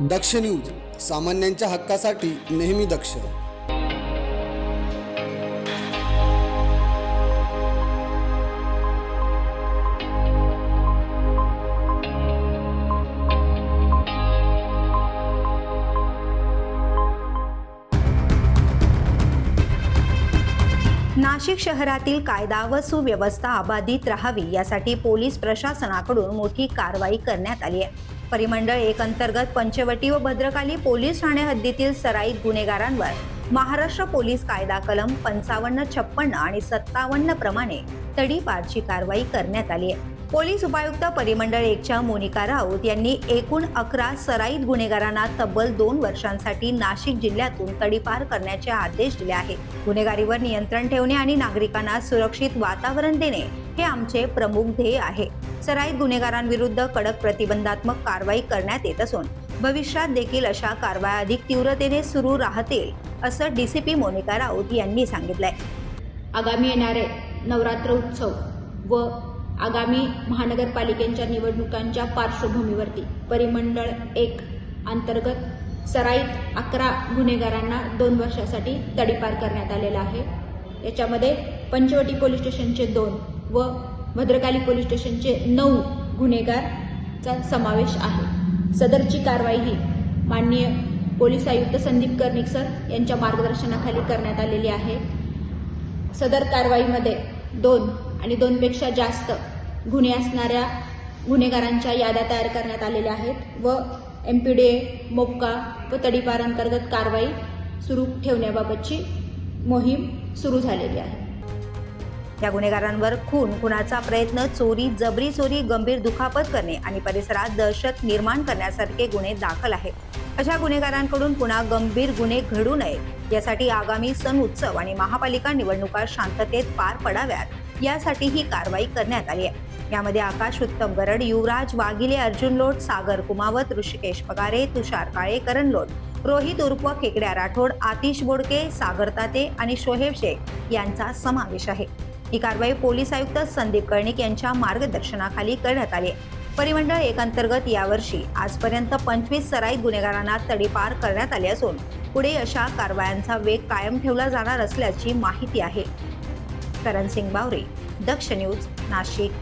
दक्ष news सामान्यांच्या हक्कासाठी नेहमी दक्ष. नाशिक शहरातील कायदा व सुव्यवस्था अबाधित राहावी यासाठी पोलीस प्रशासनाकडून मोठी कारवाई करण्यात आली आहे. परिमंडळ एक अंतर्गत पंचवटी व भद्रकाली पोलीस ठाणे हद्दीतील सराईत गुन्हेगारांवर. महाराष्ट्र पोलीस कायदा कलम पंचावन्न छप्पन्न आणि सत्तावन्न प्रमाणे तडीपारची कारवाई करण्यात आली आहे. पोलीस उपायुक्त परिमंडळ एकच्या मोनिका राऊत यांनी एकूण अकरा सराईत गुन्हेगारांना तब्बल दोन वर्षांसाठी नाशिक जिल्ह्यातून तडीपार करण्याचे आदेश दिले आहेत गुन्हेगारीवर नियंत्रण ठेवणे आणि नागरिकांना सुरक्षित वातावरण देणे हे आमचे प्रमुख ध्येय आहे. सराईत गुन्हेगारांविरुद्ध कडक प्रतिबंधात्मक कारवाई करण्यात येत असून भविष्यात देखील अशा कारवाया अधिक तीव्रतेने सुरू राहतील असं डीसीपी मोनिका राऊत यांनी सांगितलंय. आगामी येणारे नवरात्र उत्सव व आगामी महानगरपालिकेच्या निवडणुकांच्या पार्श्वभूमीवरती परिमंडळ एक अंतर्गत सराईत अकरा गुन्हेगारांना दोन वर्षासाठी तडीपार करण्यात आलेला आहे. याच्यामध्ये पंचवटी पोलीस स्टेशनचे दोन व भद्रकाली पोलीस स्टेशनचे नऊ गुन्हेगारचा समावेश आहे. सदरची कारवाई ही माननीय पोलीस आयुक्त संदीप कर्णिक सर यांच्या मार्गदर्शनाखाली करण्यात आलेली आहे. सदर कारवाईमध्ये दोन आणि दोनपेक्षा जास्त गुन्हे असणाऱ्या गुन्हेगारांच्या याद्या तयार करण्यात आलेल्या आहेत व M P D A MCOCA व तडीपार अंतर्गत कारवाई सुरू ठेवण्याबाबतची मोहीम सुरू झालेली आहे. या गुन्हेगारांवर खून खुनाचा प्रयत्न चोरी जबरी चोरी गंभीर दुखापत करणे आणि परिसरात दहशत निर्माण करण्यासारखे गुन्हे दाखल आहेत. अशा गुन्हेगारांकडून पुन्हा गंभीर गुन्हे घडू नये. यासाठी आगामी सण उत्सव आणि महापालिका निवडणुका शांततेत पार पडाव्यात. यासाठी ही कारवाई करण्यात आली आहे. यामध्ये आकाश उत्तम गरड युवराज वाघिले अर्जुन लोट सागर कुमावत ऋषिकेश पगारे तुषार काळे करण लोट रोहित उर्फ खेकड्या राठोड आतिश बोडके सागर ताते आणि शोहेब शेख यांचा समावेश आहे. ही कारवाई पोलीस आयुक्त संदीप कर्णिक यांच्या मार्गदर्शनाखाली करण्यात आली. परिमंडळ एक अंतर्गत यावर्षी आजपर्यंत पंचवीस सराई गुन्हेगारांना तडीपार करण्यात आले असून पुढे अशा कारवायांचा वेग कायम ठेवला जाणार असल्याची माहिती आहे. करण सिंग बावरे दक्ष न्यूज नाशिक.